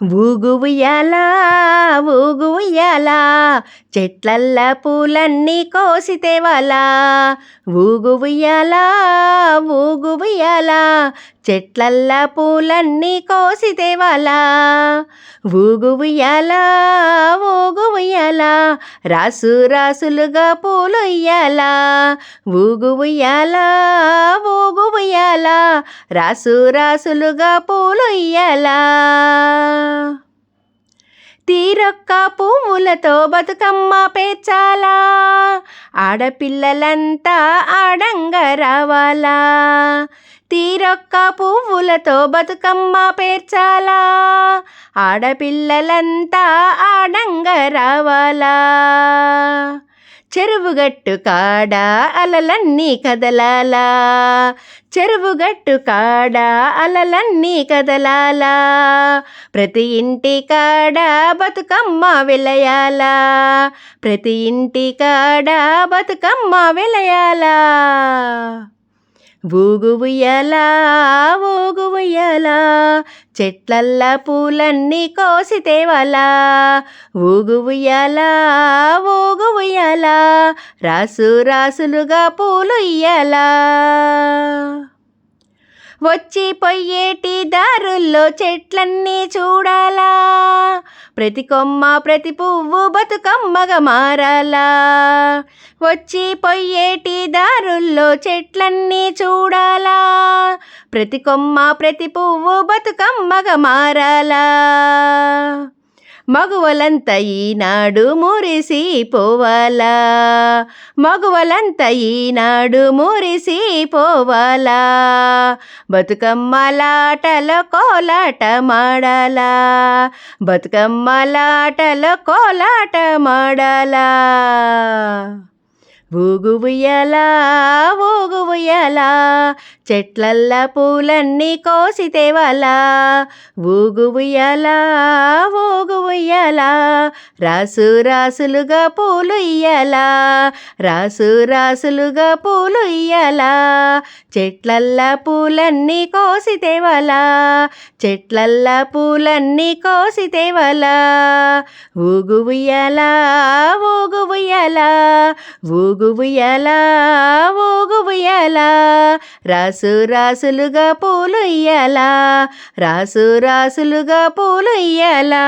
ఊగు ఉయ్యాలా ఊగు ఉయ్యాలా చెట్లల్ల పూలన్నీ కోసితేవాలా వాళ్ళ ఊగు ఉయ్యాలా ఊగు ఉయ్యాలా చెట్లల్లా పూలన్నీ కోసి దేవాలా ఊగు ఉయ్యాలా? ఊగు ఉయ్యాలా? రాసు రాసులుగా పూలు ఇయ్యాలా ఊగు ఉయ్యాలా? ఊగు ఉయ్యాలా? రాసు రాసులుగా పూలు ఇయ్యాలా తీరొక్క పువ్వులతో బతుకమ్మ పేర్చాలా? ఆడపిల్లలంతా ఆడంగా రావాలా తీరొక్క పువ్వులతో బతుకమ్మ పేర్చాలా? ఆడపిల్లలంతా ఆడంగా రావాలా చెరువుగట్టు కాడ అలలన్నీ కదలాలా. చెరువుగట్టు కాడ అలలన్నీ కదలాలా. ప్రతి ఇంటి కాడ బతుకమ్మ వెలయాలా. ప్రతి ఇంటి కాడ బతుకమ్మ వెలయాలా. ఊగు ఉయ్యాలా ఊగు పూలన్నీ కోసి తేవాలా. ఊగు ఉయ్యాలా ఊగు రాసు రాసులుగా పూలు ఇయ్యాలా వచ్చి పొయ్యేటి దారుల్లో చెట్లన్నీ చూడాలా. ప్రతి కొమ్మ ప్రతి పువ్వు బతుకమ్మగా మారాలా. వచ్చి పొయ్యేటి దారుల్లో చెట్లన్నీ చూడాలా. ప్రతి కొమ్మ ప్రతి పువ్వు బతుకమ్మగా మారాలా. మగువలంత ఈనాడు మురిసి పోవాలా మగువలంత ఈనాడు మురిసి పోవాలా బతుకమ్మలాటల కోలాట మాడాలా. బతుకమ్మలాటల కోలాట మాడాలా. ఊగు ఉయ్యలా ఊగు ఉయ్యలా చెట్లల్ల పూలన్నీ కోసి తేవాలా. ఊగు ఉయ్యలా ఊగు ఉయ్యలా రాసు రాసులుగా పూలు ఇయ్యాలా రాసు రాసులుగా పూలు ఇయ్యాలా. చెట్లల్ల పూలన్నీ కోసి తేవాలా చెట్లల్ల పూలన్నీ కోసి తేవాలా. ఊగు ఉయ్యాలా ఊగు ఉయ్యాలా ఊగు ఉయ్యాలా ఊగు ఉయ్యాలా రాసు రాసులుగా పూలు ఇయ్యాలా రాసు రాసులుగా పూలు ఇయ్యాలా